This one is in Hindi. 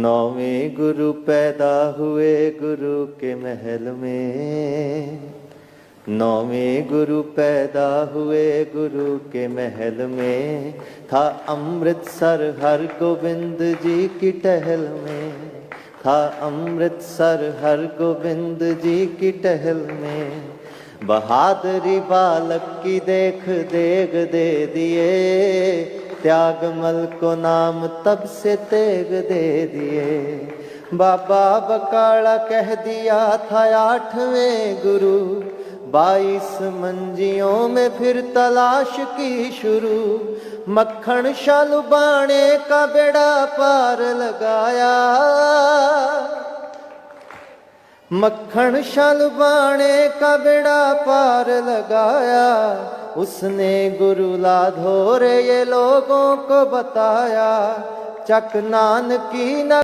नौवें गुरु पैदा हुए गुरु के महल में। नौवें गुरु पैदा हुए गुरु के महल में था अमृतसर हर गोविंद जी की टहल में। था अमृतसर हर गोविंद जी की टहल में। बहादुरी बालक की देख देख दे दिए। त्यागमल को नाम तब से तेग दे दिए। बाबा बकाला कह दिया था आठवें गुरु। बाईस मंजियों में फिर तलाश की शुरू। मक्खन शालू बाणे का बेड़ा पार लगाया। मक्खन शलबाने का बेड़ा पार लगाया। उसने गुरु लाधोरे ये लोगों को बताया। चक नान की न